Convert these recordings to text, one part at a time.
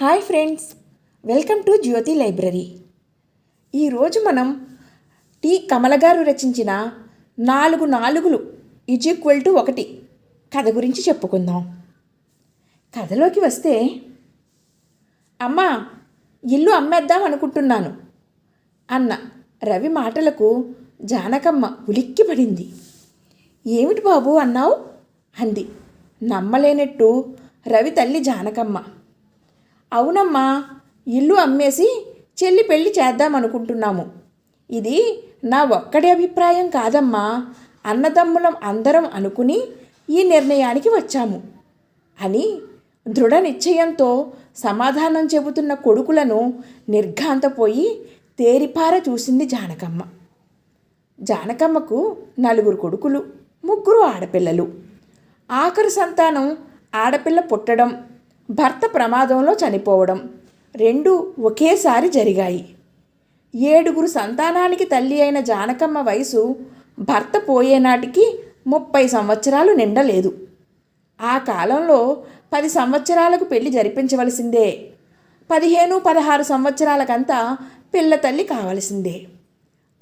Hi friends welcome to Jyothi library. ఈరోజు మనం T. కమల గారు రచించిన నాలుగు నాలుగులు ఈజ్ ఈక్వల్ టు ఒకటి కథ గురించి చెప్పుకుందాం. కథలోకి వస్తే అమ్మా ఇల్లు అమ్మేద్దాం అనుకుంటున్నాను అన్న రవి మాటలకు జానకమ్మ ఉలిక్కి పడింది. ఏమిటి బాబు అన్నావు? అంది. నమ్మలేనట్టు రవి తల్లి జానకమ్మ. అవునమ్మా ఇల్లు అమ్మేసి చెల్లి పెళ్ళి చేద్దామనుకుంటున్నాము. ఇది నా ఒక్కడి అభిప్రాయం కాదమ్మా. అన్నదమ్ములం అందరం అనుకుని ఈ నిర్ణయానికి వచ్చాము అని దృఢ నిశ్చయంతో సమాధానం చెబుతున్న కొడుకులను నిర్ఘాంతపోయి తేరిపార చూసింది జానకమ్మ. జానకమ్మకు నలుగురు కొడుకులు ముగ్గురు ఆడపిల్లలు. ఆఖరి సంతానం ఆడపిల్ల పుట్టడం భర్త ప్రమాదంలో చనిపోవడం. రెండు ఒకేసారి జరిగాయి. ఏడుగురు సంతానానికి తల్లి అయిన జానకమ్మ వయసు భర్త పోయేనాటికి ముప్పై సంవత్సరాలు నిండలేదు. ఆ కాలంలో పది సంవత్సరాలకు పెళ్ళి జరిపించవలసిందే. పదిహేను పదహారు సంవత్సరాలకంతా పిల్ల తల్లి కావలసిందే.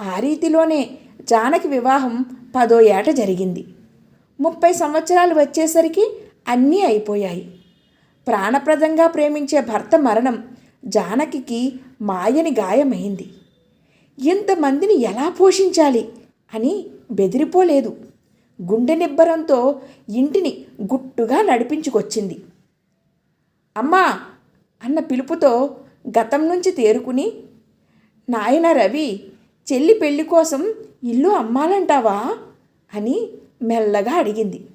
ఆ రీతిలోనే జానకి వివాహం పదో ఏట జరిగింది. ముప్పై సంవత్సరాలు వచ్చేసరికి అన్నీ అయిపోయాయి. ప్రాణప్రదంగా ప్రేమించే భర్త మరణం జానకికి మాయని గాయమైంది. ఇంతమందిని ఎలా పోషించాలి? అని బెదిరిపోలేదు. గుండె నిబ్బరంతో ఇంటిని గుట్టుగా నడిపించుకొచ్చింది. అమ్మా! అన్న పిలుపుతో గతం నుంచి తేరుకుని నాయన రవి చెల్లి పెళ్ళి కోసం ఇల్లు అమ్మాలంటావా? అని మెల్లగా అడిగింది.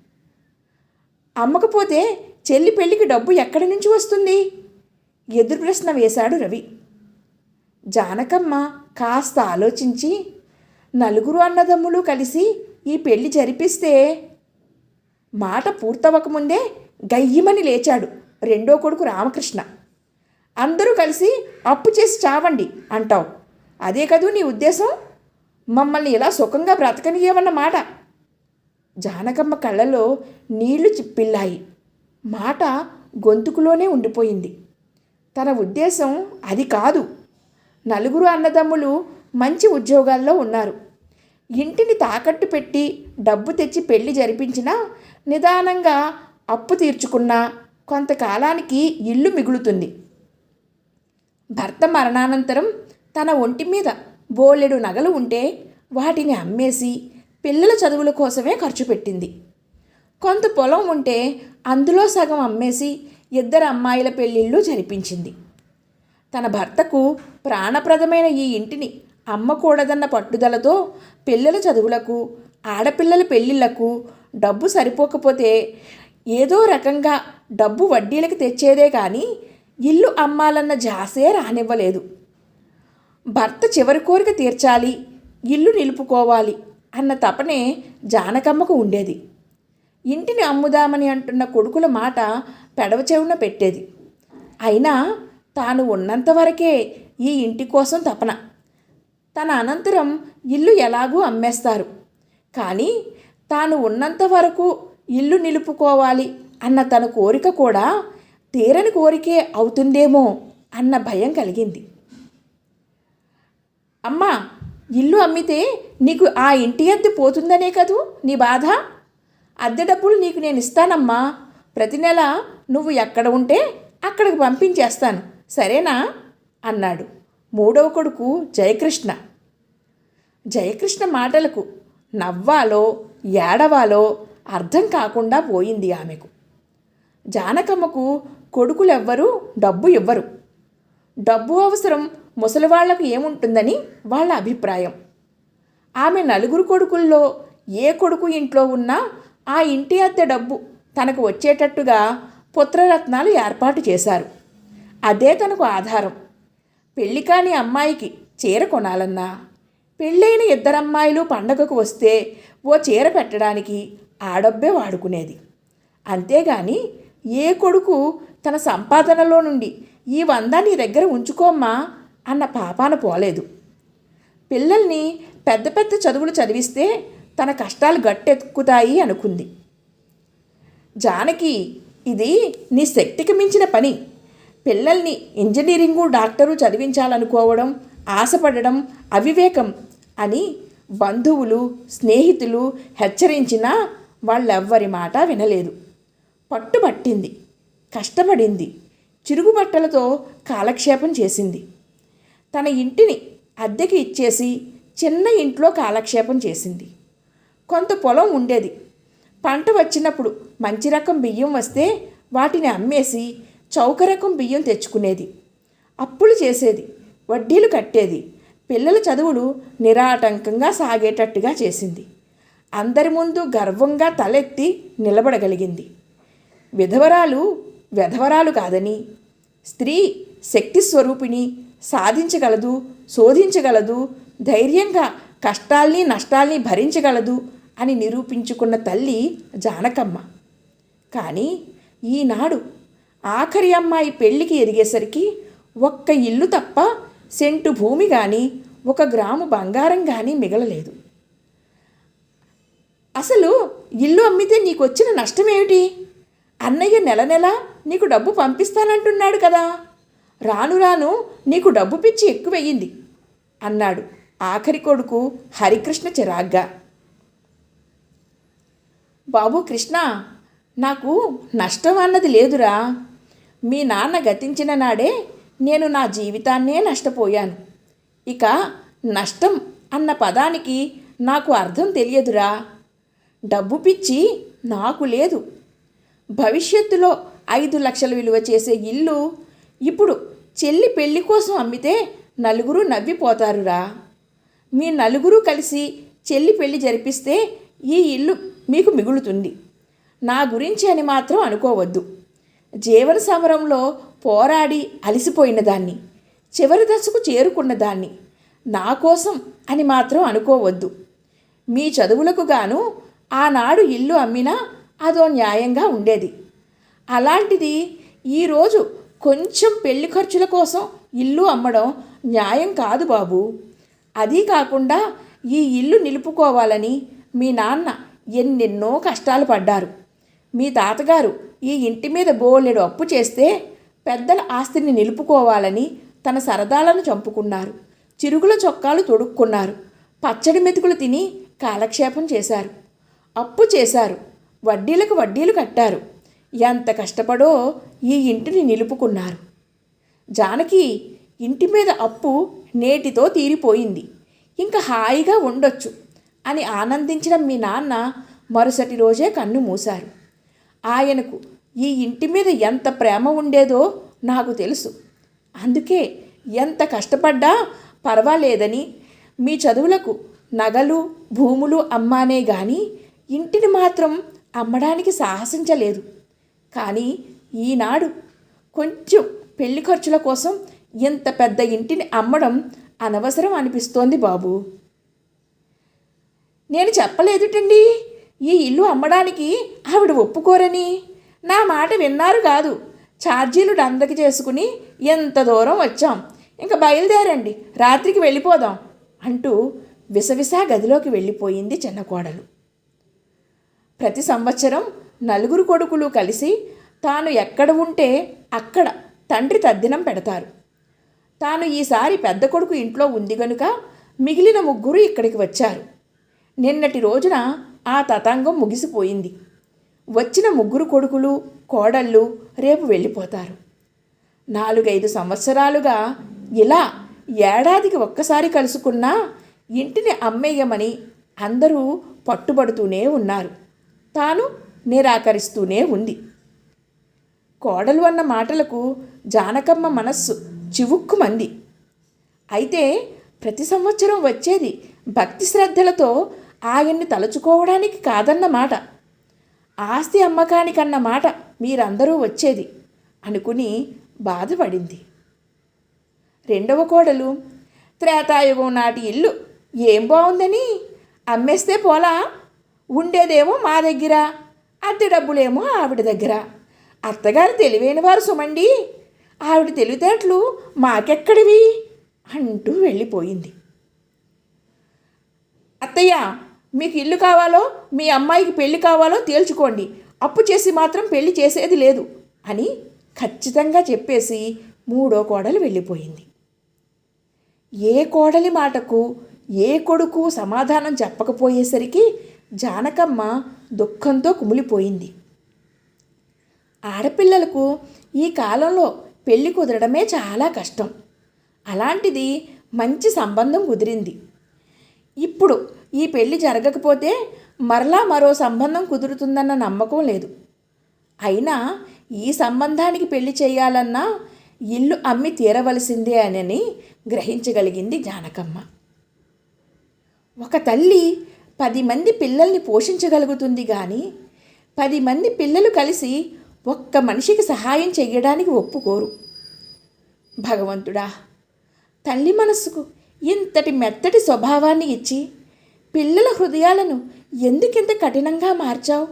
అమ్మకపోతే చెల్లి పెళ్ళికి డబ్బు ఎక్కడి నుంచి వస్తుంది? ఎదురు ప్రశ్న వేశాడు రవి. జానకమ్మ కాస్త ఆలోచించి నలుగురు అన్నదమ్ములు కలిసి ఈ పెళ్ళి జరిపిస్తే? మాట పూర్తవకముందే గయ్యమని లేచాడు రెండో కొడుకు రామకృష్ణ. అందరూ కలిసి అప్పు చేసి చావండి అంటావు. అదే కదూ నీ ఉద్దేశం? మమ్మల్ని ఇలా సుఖంగా బ్రతకనియేమన్న మాట జానకమ్మ కళ్ళలో నీళ్ళు చిప్పిల్లాయి. మాట గొంతుకులోనే ఉండిపోయింది. తన ఉద్దేశం అది కాదు. నలుగురు అన్నదమ్ములు మంచి ఉద్యోగాల్లో ఉన్నారు. ఇంటిని తాకట్టు పెట్టి డబ్బు తెచ్చి పెళ్ళి జరిపించినా నిదానంగా అప్పు తీర్చుకున్నా కొంతకాలానికి ఇల్లు మిగులుతుంది. భర్త మరణానంతరం తన ఒంటి మీద బోలెడు నగలు ఉంటే వాటిని అమ్మేసి పిల్లల చదువుల కోసమే ఖర్చు పెట్టింది. కొంత పొలం ఉంటే అందులో సగం అమ్మేసి ఇద్దరు అమ్మాయిల పెళ్ళిళ్ళు జరిపించింది. తన భర్తకు ప్రాణప్రదమైన ఈ ఇంటిని అమ్మకూడదన్న పట్టుదలతో పిల్లల చదువులకు ఆడపిల్లల పెళ్ళిళ్ళకు డబ్బు సరిపోకపోతే ఏదో రకంగా డబ్బు వడ్డీలకు తెచ్చేదే కానీ ఇల్లు అమ్మాలన్న జాసే రానివ్వలేదు. భర్త చివరి కోరిక తీర్చాలి ఇల్లు నిలుపుకోవాలి అన్న తపనే జానకమ్మకు ఉండేది. ఇంటిని అమ్ముదామని అంటున్న కొడుకుల మాట పెడవ చెవున పెట్టేది. అయినా తాను ఉన్నంతవరకే ఈ ఇంటి కోసం తపన. తన అనంతరం ఇల్లు ఎలాగూ అమ్మేస్తారు. కానీ తాను ఉన్నంత వరకు ఇల్లు నిలుపుకోవాలి అన్న తన కోరిక కూడా తీరని కోరికే అవుతుందేమో అన్న భయం కలిగింది. అమ్మా ఇల్లు అమ్మితే నీకు ఆ ఇంటి అద్దె పోతుందనే కదూ నీ బాధ? అద్దె డబ్బులు నీకు నేను ఇస్తానమ్మా. ప్రతి నెల నువ్వు ఎక్కడ ఉంటే అక్కడికి పంపించేస్తాను. సరేనా? అన్నాడు. మూడవ కొడుకు జయకృష్ణ. జయకృష్ణ మాటలకు నవ్వాలో ఏడవాలో అర్థం కాకుండా పోయింది ఆమెకు. జానకమ్మకు కొడుకులెవ్వరూ డబ్బు ఇవ్వరు. డబ్బు అవసరం ముసలివాళ్ళకు ఏముంటుందని వాళ్ళ అభిప్రాయం. ఆమె నలుగురు కొడుకుల్లో ఏ కొడుకు ఇంట్లో ఉన్నా ఆ ఇంటి అద్దె డబ్బు తనకు వచ్చేటట్టుగా పుత్రరత్నాలు ఏర్పాటు చేశారు. అదే తనకు ఆధారం. పెళ్ళి కాని అమ్మాయికి చీర కొనాలన్నా పెళ్ళైన ఇద్దరమ్మాయిలు పండగకు వస్తే ఓ చీర పెట్టడానికి ఆ డబ్బే వాడుకునేది. అంతేగాని ఏ కొడుకు తన సంపాదనలో నుండి ఈ వంద నీ దగ్గర ఉంచుకోమ్మా అన్న పాపాన పోలేదు. పిల్లల్ని పెద్ద పెద్ద చదువులు చదివిస్తే తన కష్టాలు గట్టెక్కుతాయి అనుకుంది. జానకి ఇది నీ శక్తికి మించిన పని. పిల్లల్ని ఇంజనీరింగు డాక్టరు చదివించాలనుకోవడం ఆశపడడం అవివేకం అని బంధువులు స్నేహితులు హెచ్చరించినా వాళ్ళెవ్వరి మాట వినలేదు. పట్టుబట్టింది కష్టపడింది చిరుగుబట్టలతో కాలక్షేపం చేసింది. తన ఇంటిని అద్దెకి ఇచ్చేసి చిన్న ఇంట్లో కాలక్షేపం చేసింది. కొంత పొలం ఉండేది. పంట వచ్చినప్పుడు మంచి రకం బియ్యం వస్తే వాటిని అమ్మేసి చౌక రకం బియ్యం తెచ్చుకునేది. అప్పులు చేసేది వడ్డీలు కట్టేది. పిల్లల చదువులు నిరాటంకంగా సాగేటట్టుగా చేసింది. అందరి ముందు గర్వంగా తలెత్తి నిలబడగలిగింది. విధవరాలు వెధవరాలు కాదని స్త్రీ శక్తి స్వరూపిణి సాధించగలదు శోధించగలదు ధైర్యంగా కష్టాల్ని నష్టాల్ని భరించగలదు అని నిరూపించుకున్న తల్లి జానకమ్మ. కానీ ఈనాడు ఆఖరి అమ్మాయి పెళ్ళికి ఎదిగేసరికి ఒక్క ఇల్లు తప్ప సెంటు భూమి కానీ ఒక గ్రాము బంగారం కానీ మిగలలేదు. అసలు ఇల్లు అమ్మితే నీకు వచ్చిన నష్టమేమిటి? అన్నయ్య నెల నెల నీకు డబ్బు పంపిస్తానంటున్నాడు కదా. రాను రాను నీకు డబ్బు పిచ్చి ఎక్కువయ్యింది అన్నాడు ఆఖరి కొడుకు హరికృష్ణ చిరాగ్గా. బాబు కృష్ణ నాకు నష్టం అన్నది లేదురా. మీ నాన్న గతించిన నాడే నేను నా జీవితాన్నే నష్టపోయాను. ఇక నష్టం అన్న పదానికి నాకు అర్థం తెలియదురా. డబ్బు పిచ్చి నాకు లేదు. భవిష్యత్తులో ఐదు లక్షల విలువ చేసే ఇల్లు ఇప్పుడు చెల్లి పెళ్ళి కోసం అమ్మితే నలుగురు నవ్విపోతారురా. మీ నలుగురు కలిసి చెల్లి పెళ్ళి జరిపిస్తే ఈ ఇల్లు మీకు మిగులుతుంది. నా గురించి అని మాత్రం అనుకోవద్దు. జీవన సమరంలో పోరాడి అలసిపోయిన దాన్ని చివరి దశకు చేరుకున్న దాన్ని నా కోసం అని మాత్రం అనుకోవద్దు. మీ చదువులకు గాను ఆనాడు ఇల్లు అమ్మినా అదో న్యాయంగా ఉండేది. అలాంటిది ఈరోజు కొంచెం పెళ్ళి ఖర్చుల కోసం ఇల్లు అమ్మడం న్యాయం కాదు బాబు. అదీ కాకుండా ఈ ఇల్లు నిలుపుకోవాలని మీ నాన్న ఎన్నెన్నో కష్టాలు పడ్డారు. మీ తాతగారు ఈ ఇంటి మీద బోలెడు అప్పు చేస్తే పెద్దల ఆస్తిని నిలుపుకోవాలని తన సరదాలను చంపుకున్నారు. చిరుగుల చొక్కాలు తొడుక్కున్నారు. పచ్చడి మెతుకులు తిని కాలక్షేపం చేశారు. అప్పు చేశారు. వడ్డీలకు వడ్డీలు కట్టారు. ఎంత కష్టపడో ఈ ఇంటిని నిలుపుకున్నారు. జానకి ఇంటి మీద అప్పు నేటితో తీరిపోయింది. ఇంకా హాయిగా ఉండొచ్చు. అని ఆనందించిన మీ నాన్న మరుసటి రోజే కన్ను మూశారు. ఆయనకు ఈ ఇంటి మీద ఎంత ప్రేమ ఉండేదో నాకు తెలుసు. అందుకే ఎంత కష్టపడ్డా పర్వాలేదని మీ చదువులకు నగలు భూములు అమ్మానే గాని ఇంటిని మాత్రం అమ్మడానికి సాహసించలేదు. కానీ ఈనాడు కొంచెం పెళ్ళి ఖర్చుల కోసం ఇంత పెద్ద ఇంటిని అమ్మడం అనవసరం అనిపిస్తోంది బాబు. నేను చెప్పలేదుటండి. ఈ ఇల్లు అమ్మడానికి ఆవిడ ఒప్పుకోరని. నా మాట విన్నారు కాదు. ఛార్జీలు డందకి చేసుకుని ఎంత దూరం వచ్చాం. ఇంకా బయలుదేరండి. రాత్రికి వెళ్ళిపోదాం అంటూ విసవిసా గదిలోకి వెళ్ళిపోయింది చిన్న కోడలు. ప్రతి సంవత్సరం నలుగురు కొడుకులు కలిసి తాను ఎక్కడ ఉంటే అక్కడ తండ్రి తద్దినం పెడతారు. తాను ఈసారి పెద్ద కొడుకు ఇంట్లో ఉంది గనుక మిగిలిన ముగ్గురు ఇక్కడికి వచ్చారు. నిన్నటి రోజున ఆ తతంగం ముగిసిపోయింది. వచ్చిన ముగ్గురు కొడుకులు కోడళ్ళు రేపు వెళ్ళిపోతారు. నాలుగైదు సంవత్సరాలుగా ఇలా ఏడాదికి ఒక్కసారి కలుసుకున్నా ఇంటిని అమ్మేయమని అందరూ పట్టుబడుతూనే ఉన్నారు. తాను నిరాకరిస్తూనే ఉంది. కోడలు అన్న మాటలకు జానకమ్మ మనస్సు చివుక్కుమంది. అయితే ప్రతి సంవత్సరం వచ్చేది భక్తి శ్రద్ధలతో ఆయన్ని తలుచుకోవడానికి కాదన్నమాట. ఆస్తి అమ్మకానికన్న మాట మీరందరూ వచ్చేది అనుకుని బాధపడింది. రెండవ కోడలు త్రేతాయుగం నాటి ఇల్లు ఏం బాగుందని అమ్మేస్తే పోలా? ఉండేదేమో మా దగ్గర అద్దె డబ్బులేమో ఆవిడ దగ్గర. అత్తగారు తెలివైన వారు సుమండి ఆవిడ తెలివితేటలు మాకెక్కడివి? అంటూ వెళ్ళిపోయింది. అత్తయ్య మీకు ఇల్లు కావాలో మీ అమ్మాయికి పెళ్ళి కావాలో తేల్చుకోండి. అప్పు చేసి మాత్రం పెళ్ళి చేసేది లేదు అని ఖచ్చితంగా చెప్పేసి మూడో కోడలు వెళ్ళిపోయింది. ఏ కోడలి మాటకు ఏ కొడుకు సమాధానం చెప్పకపోయేసరికి జానకమ్మ దుఃఖంతో కుమిలిపోయింది. ఆడపిల్లలకు ఈ కాలంలో పెళ్ళి కుదరడమే చాలా కష్టం. అలాంటిది మంచి సంబంధం కుదిరింది. ఇప్పుడు ఈ పెళ్ళి జరగకపోతే మరలా మరో సంబంధం కుదురుతుందన్న నమ్మకం లేదు. అయినా ఈ సంబంధానికి పెళ్ళి చేయాలన్నా ఇల్లు అమ్మి తీరవలసిందే అని గ్రహించగలిగింది జానకమ్మ. ఒక తల్లి పది మంది పిల్లల్ని పోషించగలుగుతుంది కానీ పది మంది పిల్లలు కలిసి ఒక్క మనిషికి సహాయం చెయ్యడానికి ఒప్పుకోరు. భగవంతుడా తల్లి మనస్సుకు ఇంతటి మెత్తటి స్వభావాన్ని ఇచ్చి పిల్లల హృదయాలను ఎందుకింత కఠినంగా మార్చావు?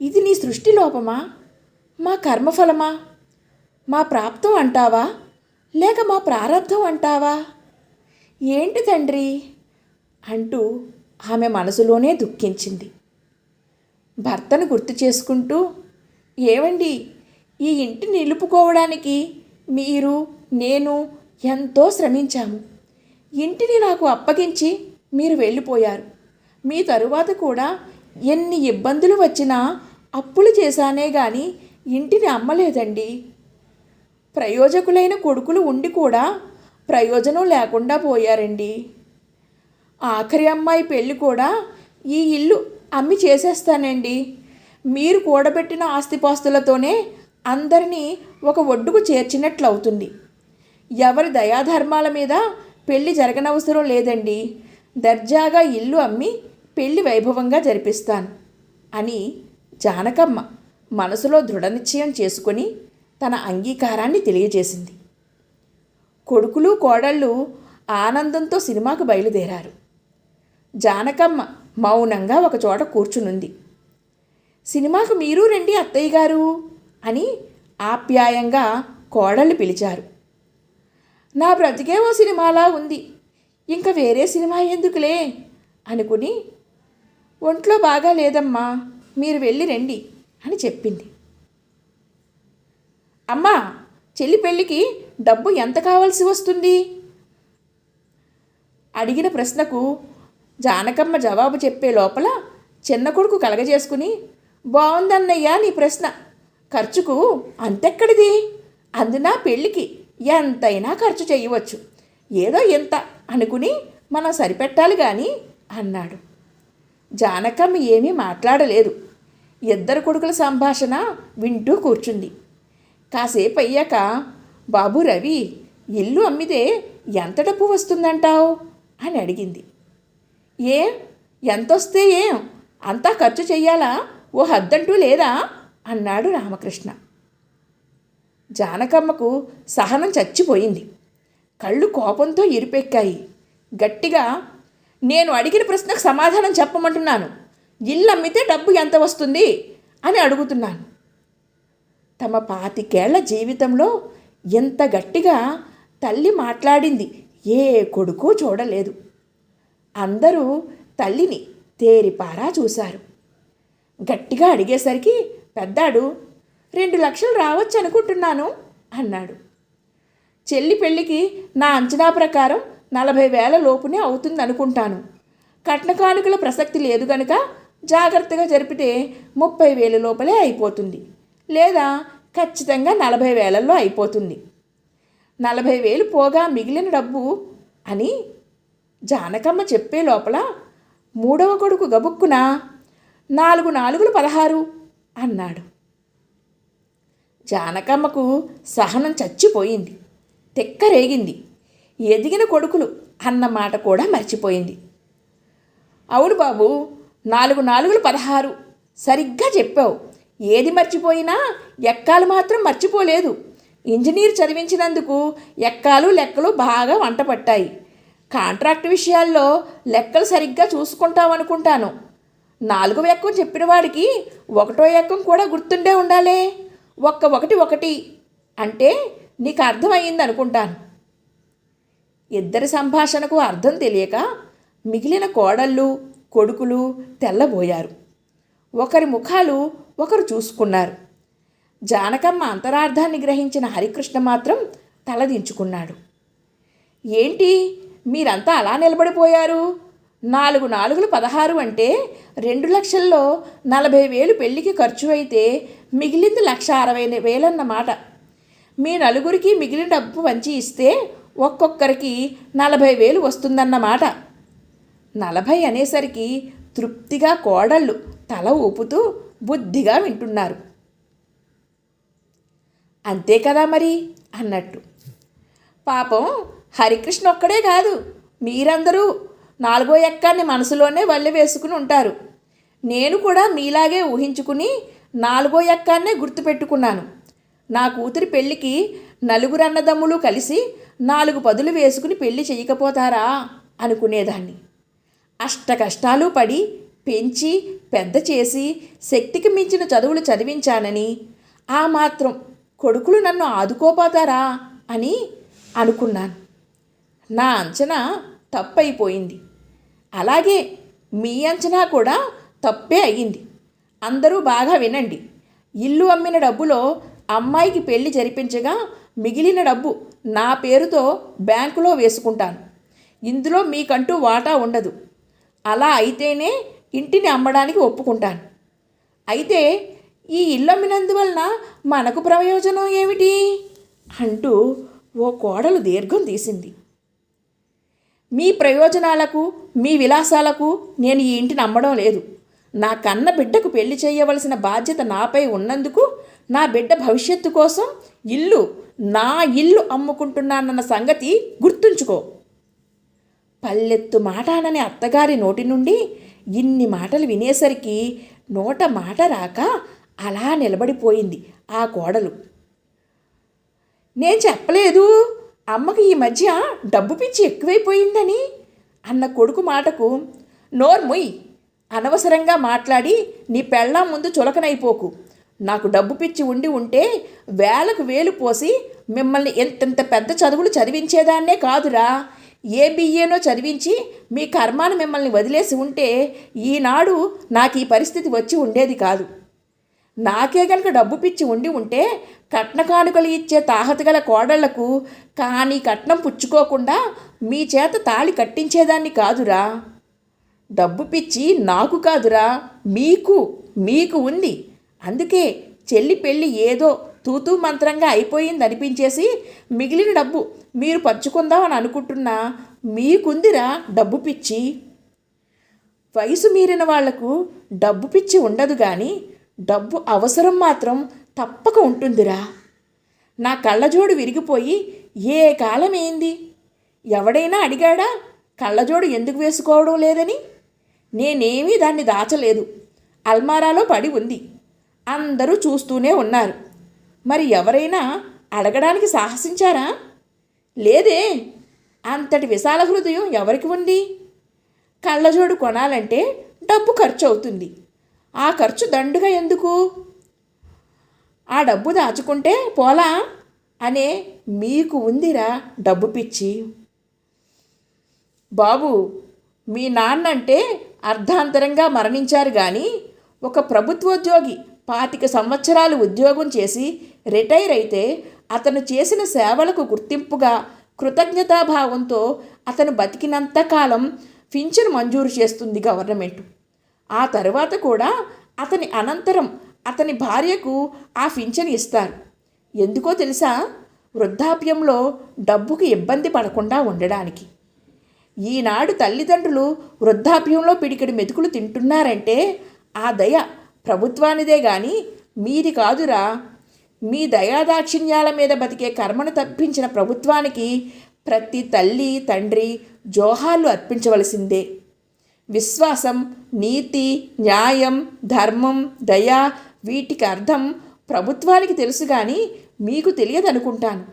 ఇది నీ సృష్టి లోపమా? మా కర్మఫలమా? మా ప్రాప్తం అంటావా? లేక మా ప్రారంధం అంటావా? ఏంటి తండ్రి? అంటూ ఆమె మనసులోనే దుఃఖించింది. భర్తను గుర్తు చేసుకుంటూ ఏవండి ఈ ఇంటిని నిలుపుకోవడానికి మీరు నేను ఎంతో శ్రమించాము. ఇంటిని నాకు అప్పగించి మీరు వెళ్ళిపోయారు. మీ తరువాత కూడా ఎన్ని ఇబ్బందులు వచ్చినా అప్పులు చేశానే గాని ఇంటిని అమ్మలేదండి. ప్రయోజకులైన కొడుకులు ఉండి కూడా ప్రయోజనం లేకుండా పోయారండి. ఆఖరి అమ్మాయి పెళ్ళి కూడా ఈ ఇల్లు అమ్మి చేసేస్తానండి. మీరు కూడబెట్టిన ఆస్తిపాస్తులతోనే అందరినీ ఒక ఒడ్డుకు చేర్చినట్లు అవుతుంది ఎవరి దయాధర్మాల మీద పెళ్ళి జరగనవసరం లేదండి. దర్జాగా ఇల్లు అమ్మి పెళ్ళి వైభవంగా జరిపిస్తాను అని జానకమ్మ మనసులో దృఢనిశ్చయం చేసుకుని చేసుకొని తన అంగీకారాన్ని తెలియజేసింది. కొడుకులు కోడళ్ళు ఆనందంతో సినిమాకు బయలుదేరారు. జానకమ్మ మౌనంగా ఒకచోట కూర్చునుంది. సినిమాకు మీరు రండి అత్తయ్య గారు అని ఆప్యాయంగా కోడళ్ళు పిలిచారు. నా బ్రతికే ఓ సినిమాలా ఉంది. ఇంకా వేరే సినిమా ఎందుకులే? అనుకుని ఒంట్లో బాగా లేదమ్మా మీరు వెళ్ళి రండి అని చెప్పింది. అమ్మా చెల్లి పెళ్ళికి డబ్బు ఎంత కావాల్సి వస్తుంది? అడిగిన ప్రశ్నకు జానకమ్మ జవాబు చెప్పే లోపల చిన్న కొడుకు కలగజేసుకుని బాగుందన్నయ్యా నీ ప్రశ్న. ఖర్చుకు అంతెక్కడిది? అందునా పెళ్ళికి ఎంతైనా ఖర్చు చేయవచ్చు. ఏదో ఎంత అనుకుని మనం సరిపెట్టాలి కానీ అన్నాడు. జానకమ్మ ఏమీ మాట్లాడలేదు. ఇద్దరు కొడుకుల సంభాషణ వింటూ కూర్చుంది. కాసేపు అయ్యాక బాబు రవి ఇల్లు అమ్మితే ఎంత డబ్బు వస్తుందంటావు? అని అడిగింది. ఏ? ఎంతొస్తే ఏం? అంతా ఖర్చు చెయ్యాలా? ఓ హద్దంటూ లేదా? అన్నాడు రామకృష్ణ. జానకమ్మకు సహనం చచ్చిపోయింది. కళ్ళు కోపంతో ఎరిపెక్కాయి గట్టిగా నేను అడిగిన ప్రశ్నకు సమాధానం చెప్పమంటున్నాను. ఇల్లు అమ్మితే డబ్బు ఎంత వస్తుంది? అని అడుగుతున్నాను. తమ పాతికేళ్ళ జీవితంలో ఎంత గట్టిగా తల్లి మాట్లాడింది ఏ కొడుకు చూడలేదు. అందరూ తల్లిని తేరిపారా చూశారు. గట్టిగా అడిగేసరికి పెద్దాడు రెండు లక్షలు రావచ్చు అనుకుంటున్నాను అన్నాడు. చెల్లి పెళ్ళికి నా అంచనా ప్రకారం నలభై వేల లోపునే అవుతుంది అనుకుంటాను కట్న కానుకల ప్రసక్తి లేదు గనక జాగ్రత్తగా జరిపితే ముప్పై వేల లోపలే అయిపోతుంది. లేదా ఖచ్చితంగా నలభై వేలల్లో అయిపోతుంది. నలభై వేలు పోగా మిగిలిన డబ్బు అని జానకమ్మ చెప్పే లోపల మూడవ కొడుకు గబుక్కున నాలుగు నాలుగులు పదహారు అన్నాడు. జానకమ్మకు సహనం చచ్చిపోయింది. తెక్కరేగింది ఎదిగిన కొడుకులు అన్న మాట కూడా మర్చిపోయింది. అవును బాబు నాలుగు నాలుగులు పదహారు. సరిగ్గా చెప్పావు. ఏది మర్చిపోయినా ఎక్కాలు మాత్రం మర్చిపోలేదు. ఇంజనీర్ చదివించినందుకు ఎక్కాలు లెక్కలు బాగా వంట పట్టాయి. కాంట్రాక్ట్ విషయాల్లో లెక్కలు సరిగ్గా చూసుకుంటామనుకుంటాను నాలుగవ ఎక్కం చెప్పిన వాడికి ఒకటో ఎక్కం కూడా గుర్తుండే ఉండాలే. ఒక్క ఒకటి ఒకటి. అంటే నీకు అర్థమయ్యింది అనుకుంటాను. ఇద్దరి సంభాషణకు అర్థం తెలియక మిగిలిన కోడళ్ళు కొడుకులు తెల్లబోయారు. ఒకరి ముఖాలు ఒకరు చూసుకున్నారు. జానకమ్మ అంతరార్థాన్ని గ్రహించిన హరికృష్ణ మాత్రం తలదించుకున్నాడు ఏంటి మీరంతా అలా నిలబడిపోయారు? నాలుగు నాలుగులు పదహారు అంటే రెండు లక్షల్లో నలభై వేలు పెళ్ళికి ఖర్చు అయితే మిగిలింది లక్ష అరవై వేలన్నమాట మీ నలుగురికి మిగిలిన డబ్బు వంచి ఇస్తే ఒక్కొక్కరికి నలభై వేలు వస్తుందన్నమాట. నలభై అనేసరికి తృప్తిగా కోడళ్ళు తల ఊపుతూ బుద్ధిగా వింటున్నారు. అంతే కదా మరి? అన్నట్టు. పాపం హరికృష్ణ ఒక్కడే కాదు మీరందరూ నాలుగో ఎక్కాన్ని మనసులోనే వల్లె వేసుకుని ఉంటారు. నేను కూడా మీలాగే ఊహించుకుని నాలుగో ఎక్కాన్నే గుర్తుపెట్టుకున్నాను. నా కూతురి పెళ్ళికి నలుగురు అన్నదమ్ములు కలిసి నాలుగు పదులు వేసుకుని పెళ్ళి చేయకపోతారా? అనుకునేదాన్ని. అష్ట కష్టాలు పడి పెంచి పెద్ద చేసి శక్తికి మించిన చదువులు చదివించానని ఆ మాత్రం కొడుకులు నన్ను ఆదుకోపోతారా అని అనుకున్నాను. నా అంచనా తప్పైపోయింది. అలాగే మీ అంచనా కూడా తప్పే అయ్యింది. అందరూ బాగా వినండి. ఇల్లు అమ్మిన డబ్బులో అమ్మాయికి పెళ్ళి జరిపించగా మిగిలిన డబ్బు నా పేరుతో బ్యాంకులో వేసుకుంటాను. ఇందులో మీకంటూ వాటా ఉండదు. అలా అయితేనే ఇంటిని అమ్మడానికి ఒప్పుకుంటాను. అయితే ఈ ఇల్లు అమ్మినందువలన మనకు ప్రయోజనం ఏమిటి? అంటూ ఓ కోడలు దీర్ఘం తీసింది. మీ ప్రయోజనాలకు మీ విలాసాలకు నేను ఈ ఇంటిని అమ్మడం లేదు. నా కన్న బిడ్డకు పెళ్ళి చేయవలసిన బాధ్యత నాపై ఉన్నందుకు నా బిడ్డ భవిష్యత్తు కోసం ఇల్లు నా ఇల్లు అమ్ముకుంటున్నానన్న సంగతి గుర్తుంచుకో. పల్లెత్తు మాట అనని అత్తగారి నోటి నుండి ఇన్ని మాటలు వినేసరికి నోట మాట రాక అలా నిలబడిపోయింది ఆ కోడలు. నేను చెప్పలేదు అమ్మకి ఈ మధ్య డబ్బు పిచ్చి ఎక్కువైపోయిందని అన్న కొడుకు మాటకు నోర్ముయ్ అనవసరంగా మాట్లాడి నీ పెళ్ళాం ముందు చులకనైపోకు. నాకు డబ్బు పిచ్చి ఉండి ఉంటే వేలకు వేలు పోసి మిమ్మల్ని ఎంతెంత పెద్ద చదువులు చదివించేదాన్నే కాదురా. ఏ బియ్యేనో చదివించి మీ కర్మాను మిమ్మల్ని వదిలేసి ఉంటే ఈనాడు నాకు ఈ పరిస్థితి వచ్చి ఉండేది కాదు. నాకే గనక డబ్బు పిచ్చి ఉండి ఉంటే కట్న కానుకలు ఇచ్చే తాహత గల కోడళ్ళకు కానీ కట్నం పుచ్చుకోకుండా మీ చేత తాళి కట్టించేదాన్ని కాదురా. డబ్బు పిచ్చి నాకు కాదురా. మీకు మీకు ఉంది. అందుకే చెల్లి పెళ్ళి ఏదో తూతూ మంత్రంగా అయిపోయింది అనిపించేసి మిగిలిన డబ్బు మీరు పంచుకుందాం అని అనుకుంటున్నా మీకుందిరా డబ్బు పిచ్చి. వయసు మీరిన వాళ్ళకు డబ్బు పిచ్చి ఉండదు కానీ డబ్బు అవసరం మాత్రం తప్పక ఉంటుందిరా. నా కళ్ళజోడు విరిగిపోయి ఏ కాలం ఏంది ఎవడైనా అడిగాడా కళ్ళజోడు ఎందుకు వేసుకోవడం లేదని? నేనేమీ దాన్ని దాచలేదు. అల్మారాలో పడి ఉంది. అందరూ చూస్తూనే ఉన్నారు. మరి ఎవరైనా అడగడానికి సాహసించారా? లేదే. అంతటి విశాల హృదయం ఎవరికి ఉంది? కళ్ళజోడు కొనాలంటే డబ్బు ఖర్చు అవుతుంది ఆ ఖర్చు దండుగా ఎందుకు? ఆ డబ్బు దాచుకుంటే పోలా? అనే మీకు ఉందిరా డబ్బు పిచ్చి. బాబు మీ నాన్నంటే అర్ధాంతరంగా మరణించారు కానీ ఒక ప్రభుత్వోద్యోగి పాతిక సంవత్సరాలు ఉద్యోగం చేసి రిటైర్ అయితే అతను చేసిన సేవలకు గుర్తింపుగా కృతజ్ఞతాభావంతో అతను బతికినంత కాలం పింఛను మంజూరు చేస్తుంది గవర్నమెంట్. ఆ తర్వాత కూడా అతని అనంతరం అతని భార్యకు ఆ పింఛను ఇస్తారు. ఎందుకో తెలుసా? వృద్ధాప్యంలో డబ్బుకి ఇబ్బంది పడకుండా ఉండడానికి. ఈనాడు తల్లిదండ్రులు వృద్ధాప్యంలో పిడికిడి మెతుకులు తింటున్నారంటే ఆ దయ ప్రభుత్వానిదే గాని మీది కాదురా. మీ దయాదాక్షిణ్యాల మీద బతికే కర్మను తప్పించిన ప్రభుత్వానికి ప్రతి తల్లి తండ్రి జోహార్లు అర్పించవలసిందే. విశ్వాసం నీతి న్యాయం ధర్మం దయ వీటికి అర్థం ప్రభుత్వానికి తెలుసు కానీ మీకు తెలియదనుకుంటాను.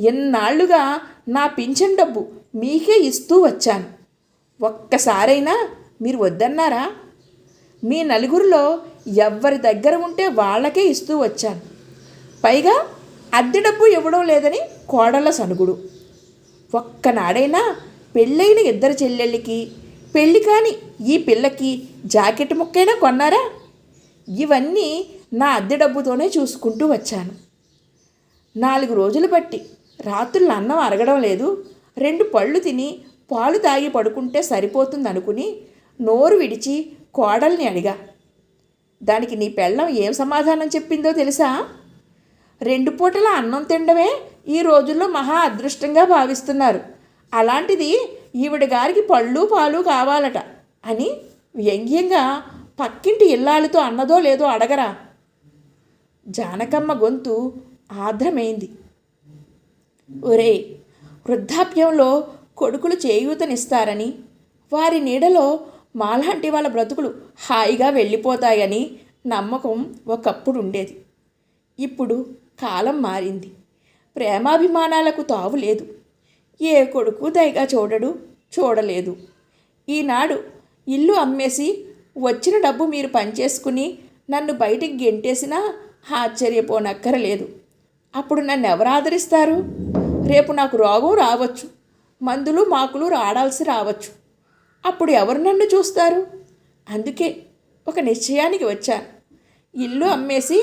ఎన్నాళ్ళుగా నా పింఛన్ డబ్బు మీకే ఇస్తూ వచ్చాను. ఒక్కసారైనా మీరు వద్దన్నారా? మీ నలుగురిలో ఎవరి దగ్గర ఉంటే వాళ్ళకే ఇస్తూ వచ్చాను. పైగా అద్దె డబ్బు ఇవ్వడం లేదని కోడళ్ళ సనుగుడు. ఒక్కనాడైనా పెళ్ళైన ఇద్దరు చెల్లెళ్ళకి పెళ్ళి కాని ఈ పిల్లకి జాకెట్ ముక్కైనా కొన్నారా? ఇవన్నీ నా అద్దె డబ్బుతోనే చూసుకుంటూ వచ్చాను. నాలుగు రోజులు బట్టి రాత్రులు అన్నం అరగడం లేదు. రెండు పళ్ళు తిని పాలు తాగి పడుకుంటే సరిపోతుంది అనుకుని నోరు విడిచి కోడల్ని అడిగా. దానికి నీ పెళ్ళం ఏం సమాధానం చెప్పిందో తెలుసా? రెండు పూటల అన్నం తినడమే ఈ రోజుల్లో మహా అదృష్టంగా భావిస్తున్నారు. అలాంటిది ఈవిడ గారికి పళ్ళు పాలు కావాలట అని వ్యంగ్యంగా పక్కింటి ఇల్లాలతో అన్నదో లేదో అడగరా. జానకమ్మ గొంతు ఆర్ద్రమైంది. ఒరే వృద్ధాప్యంలో కొడుకులు చేయూతనిస్తారని వారి నీడలో మాలాంటి వాళ్ళ బ్రతుకులు హాయిగా వెళ్ళిపోతాయని నమ్మకం ఒకప్పుడు ఉండేది ఇప్పుడు కాలం మారింది. ప్రేమాభిమానాలకు తావు లేదు. ఏ కొడుకు దయగా చూడడు చూడలేదు. ఈనాడు ఇల్లు అమ్మేసి వచ్చిన డబ్బు మీరు పనిచేసుకుని నన్ను బయటికి గెంటేసినా ఆశ్చర్యపోనక్కరలేదు. అప్పుడు నన్ను ఎవరు ఆదరిస్తారు? రేపు నాకు రోగం రావచ్చు. మందులు మాకులు రాడాల్సి రావచ్చు. అప్పుడు ఎవరు నన్ను చూస్తారు? అందుకే ఒక నిశ్చయానికి వచ్చాను. ఇల్లు అమ్మేసి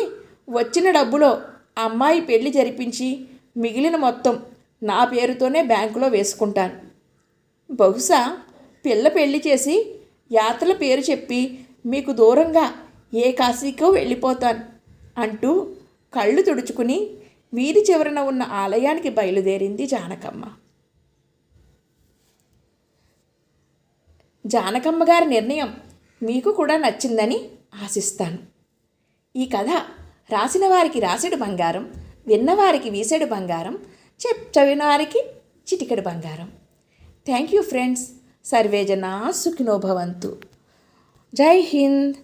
వచ్చిన డబ్బులో అమ్మాయి పెళ్ళి జరిపించి మిగిలిన మొత్తం నా పేరుతోనే బ్యాంకులో వేసుకుంటాను. బహుశా పిల్ల పెళ్ళి చేసి యాత్రల పేరు చెప్పి మీకు దూరంగా ఏ కాశీకో వెళ్ళిపోతాను అంటూ కళ్ళు తుడుచుకుని వీధి చివరన ఉన్న ఆలయానికి బయలుదేరింది జానకమ్మ. జానకమ్మ గారి నిర్ణయం మీకు కూడా నచ్చిందని ఆశిస్తాను. ఈ కథ రాసిన వారికి రాసెడు బంగారం విన్నవారికి వీసెడు బంగారం చెప్ చదివిన వారికి చిటికెడు బంగారం. థ్యాంక్ యూ ఫ్రెండ్స్ సర్వేజనా సుఖినోభవంతు జై హింద్.